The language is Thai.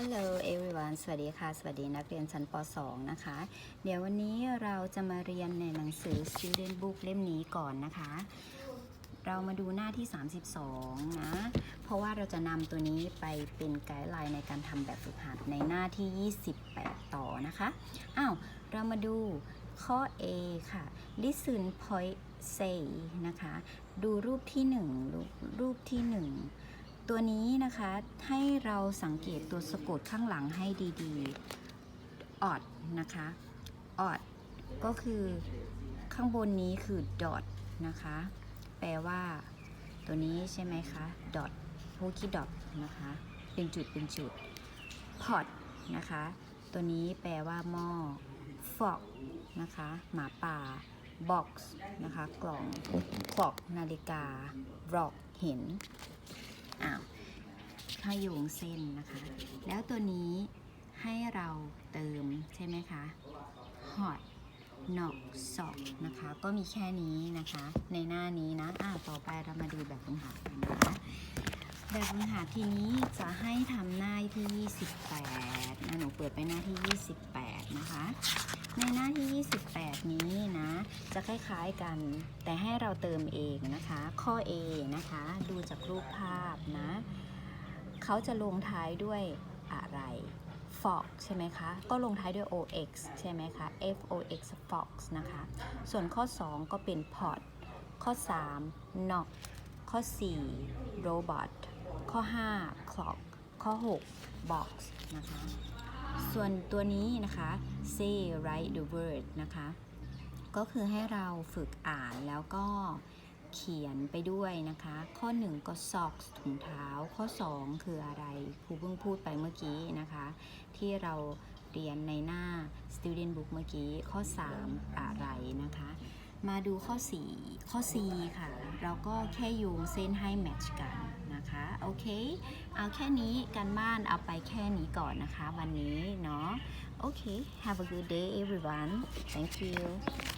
Hello everyone สวัสดีค่ะ สวัสดีนักเรียนชั้นป .2 นะคะ เดี๋ยววันนี้เราจะมาเรียนในหนังสือ Student Book เล่มนี้ก่อนนะคะ เรามาดูหน้าที่ 32 นะ เพราะว่าเราจะนำตัวนี้ไปเป็นไกด์ไลน์ในการทำแบบฝึกหัดในหน้าที่ 28 ต่อนะคะ อ้าว เรามาดูข้อ A ค่ะ listen point say นะคะ ดูรูปที่ 1 รูปรูปที่ 1 ตัวนี้นะคะให้เราสังเกตตัวสะกดข้างหลังให้ดีๆ odd นะคะ odd ก็คือข้างบนนี้คือ dot นะคะ แปลว่า ตัวนี้ใช่ไหมคะ dot พวกคิด dot นะคะ เป็นจุดเป็นจุด pot นะคะ ตัวนี้แปลว่าหม้อ fog นะคะ หมาป่า box นะคะ กล่อง clock นาฬิกา rock เห็น อ้าวขยงเส้นนะคะ แล้วตัวนี้ให้เราเติมใช่ไหมคะ hot knock sock นะคะ ก็มีแค่นี้นะคะ ในหน้านี้นะอ่าต่อไปเรามาดูแบบฝึกหัดกันนะคะแบบฝึกหัดทีนี้จะให้ทำหน้าที่ 28นะหนูเปิดไปหน้าที่ 28 นะคะ ในหน้าที่ 28 จะคล้ายๆกัน แต่ให้เราเติมเองนะคะ ข้อ A นะคะ ดูจากรูปภาพนะ เขาจะลงท้ายด้วยอะไร fox ใช่ไหมคะ ก็ลงท้ายด้วย ox ใช่ไหมคะ fox fox นะคะ ส่วนข้อ 2 ก็เป็น pot ข้อ 3 knock ข้อ 4 robot ข้อ 5 clock ข้อ 6 box นะคะ ส่วนตัวนี้นะคะ say write the word นะคะ ก็คือให้เราฝึกอ่านแล้วก็เขียนไปด้วยนะคะ ข้อ 1 ก็ socks ถุงเท้า ข้อ 2 คืออะไรครูเพิ่งพูดไปเมื่อกี้นะคะ ที่เราเรียนในหน้า student book เมื่อกี้ ข้อ 3 อะไรนะคะ มาดูข้อ 4 ข้อ C ค่ะ เราก็แค่โยงเส้นให้แมทช์กันนะคะ โอเค เอาแค่นี้กันบ้านเอาไปแค่นี้ก่อนนะคะ วันนี้เนาะ โอเค have a good day everyone thank you